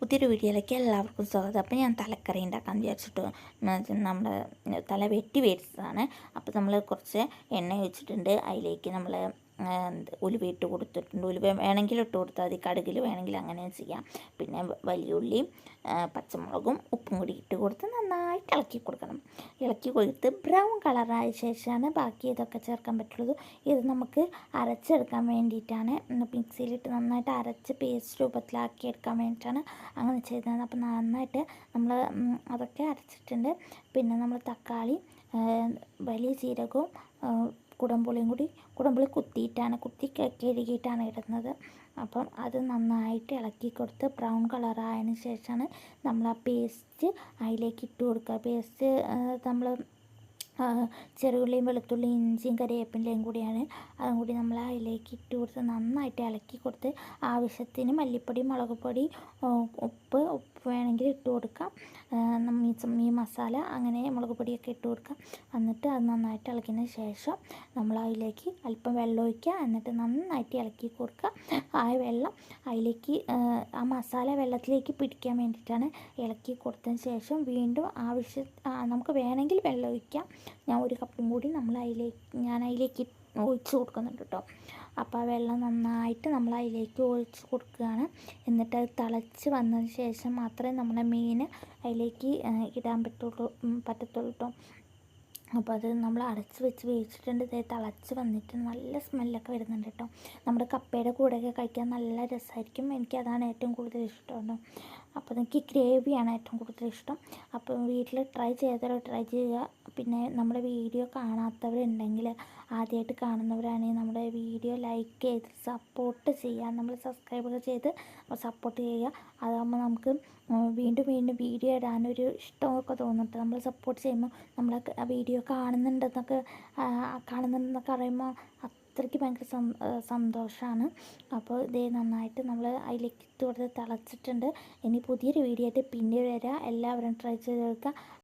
പുതിയൊരു വീഡിയോയിലേക്ക് എല്ലാവർക്കും സ്വാഗതം. അപ്പോൾ ഞാൻ തലക്കറി ഉണ്ടാക്കാൻ വിചാരിച്ചിട്ട് നമ്മൾ തല വെട്ടി വേടിച്ചതാണ് അപ്പോൾ നമ്മൾ കുറച്ച് എണ്ണ ഒഴിച്ചിട്ടുണ്ട്. അതിലേക്ക് നമ്മൾ ഉലുവ ഇട്ട് കൊടുത്തിട്ടുണ്ട്. ഉലുവ വേണമെങ്കിൽ ഇട്ട് കൊടുത്താൽ മതി. കടുകിൽ വേണമെങ്കിൽ അങ്ങനെ ചെയ്യാം. പിന്നെ വലിയ ഉള്ളിയും പച്ചമുളകും ഉപ്പും കൂടി ഇട്ട് കൊടുത്ത് നന്നായിട്ട് ഇളക്കി കൊടുക്കണം. ഇളക്കി കൊടുത്ത് ബ്രൗൺ കളറായ ശേഷമാണ് ബാക്കി ഇതൊക്കെ ചേർക്കാൻ പറ്റുള്ളൂ ഇത് നമുക്ക് അരച്ചെടുക്കാൻ വേണ്ടിയിട്ടാണ്. മിക്സിയിലിട്ട് നന്നായിട്ട് അരച്ച് പേസ്റ്റ് രൂപത്തിലാക്കി എടുക്കാൻ വേണ്ടിയിട്ടാണ് അങ്ങനെ ചെയ്തത്. അപ്പോൾ നന്നായിട്ട് നമ്മൾ അതൊക്കെ അരച്ചിട്ടുണ്ട്. പിന്നെ നമ്മൾ തക്കാളി വലിയ ജീരകവും കുടംപുളിയും കൂടി കുടംപുളി കുത്തിയിട്ടാണ് കുത്തി കഴുകിയിട്ടാണ് ഇടുന്നത്. അപ്പം അത് നന്നായിട്ട് ഇളക്കി കൊടുത്ത് ബ്രൗൺ കളറായതിന് ശേഷമാണ് നമ്മൾ ആ പേസ്റ്റ് അതിലേക്ക് ഇട്ട് കൊടുക്കുക. പേസ്റ്റ് നമ്മൾ ചെറുള്ളിയും വെളുത്തുള്ളിയും ഇഞ്ചിയും കറിവേപ്പിന്റെയും കൂടിയാണ്. അതും കൂടി നമ്മൾ അതിലേക്ക് ഇട്ട് കൊടുത്ത് നന്നായിട്ട് ഇളക്കി കൊടുത്ത് ആവശ്യത്തിന് മല്ലിപ്പൊടി മുളക് പൊടി ഉപ്പ് ഉപ്പ് വേണമെങ്കിൽ ഇട്ട് കൊടുക്കാം. ഈ മസാല അങ്ങനെ മുളക് പൊടിയൊക്കെ ഇട്ട് കൊടുക്കാം. എന്നിട്ട് അത് നന്നായിട്ട് ഇളക്കിയതിന് ശേഷം നമ്മൾ അതിലേക്ക് അല്പം വെള്ളം ഒഴിക്കുക. എന്നിട്ട് നന്നായിട്ട് ഇളക്കി കൊടുക്കുക. ആ വെള്ളം അതിലേക്ക് ആ മസാല വെള്ളത്തിലേക്ക് പിടിക്കാൻ വേണ്ടിയിട്ടാണ് ഇളക്കി കൊടുത്തതിന് ശേഷം വീണ്ടും ആവശ്യ നമുക്ക് വേണമെങ്കിൽ വെള്ളം ഒഴിക്കാം. ഞാൻ ഒരു കപ്പും കൂടി നമ്മൾ അതിലേക്ക് ഞാൻ അതിലേക്ക് ഒഴിച്ച് കൊടുക്കുന്നുണ്ട് കേട്ടോ. അപ്പോൾ ആ വെള്ളം നന്നായിട്ട് നമ്മൾ അതിലേക്ക് ഒഴിച്ച് കൊടുക്കുകയാണ്. എന്നിട്ട് അത് തിളച്ച് വന്നതിന് ശേഷം മാത്രമേ നമ്മുടെ മീൻ അതിലേക്ക് ഇടാൻ പറ്റുള്ളൂ പറ്റത്തുള്ളൂ കേട്ടോ. അപ്പോൾ അത് നമ്മൾ അടച്ച് വെച്ച് വേവിച്ചിട്ടുണ്ട്. തിളച്ച് വന്നിട്ട് നല്ല സ്മെല്ലൊക്കെ വരുന്നുണ്ട് കേട്ടോ. നമ്മുടെ കപ്പയുടെ കൂടെയൊക്കെ കഴിക്കാൻ നല്ല രസമായിരിക്കും. എനിക്ക് അതാണ് ഏറ്റവും കൂടുതൽ ഇഷ്ടം അപ്പോൾ എനിക്ക് ഗ്രേവിയാണ് ഏറ്റവും കൂടുതൽ ഇഷ്ടം. അപ്പോൾ വീട്ടിൽ ട്രൈ ചെയ്തവരോ ട്രൈ ചെയ്യുക. പിന്നെ നമ്മുടെ വീഡിയോ കാണാത്തവരുണ്ടെങ്കിൽ ആദ്യമായിട്ട് കാണുന്നവരാണെങ്കിൽ നമ്മുടെ വീഡിയോ ലൈക്ക് ചെയ്ത് സപ്പോർട്ട് ചെയ്യുക. നമ്മൾ സബ്സ്ക്രൈബ് ചെയ്ത് സപ്പോർട്ട് ചെയ്യുക. അതാകുമ്പോൾ നമുക്ക് വീണ്ടും വീണ്ടും വീഡിയോ ഇടാനൊരു ഇഷ്ടമൊക്കെ തോന്നിട്ട് നമ്മൾ സപ്പോർട്ട് ചെയ്യുമ്പോൾ നമ്മളെ വീഡിയോ കാണുന്നുണ്ടെന്നൊക്കെ കാണുന്നുണ്ടെന്നൊക്കെ അറിയുമ്പോൾ അത്രയ്ക്ക് ഭയങ്കര സന്തോഷമാണ് അപ്പോൾ ഇതേ നന്നായിട്ട് നമ്മൾ അതിലേക്ക് ഇട്ട് കൊടുത്ത് തിളച്ചിട്ടുണ്ട്. ഇനി പുതിയൊരു വീഡിയോ ആയിട്ട് പിന്നീട് വരാം. എല്ലാവരും ട്രൈ ചെയ്ത് നോക്കുക.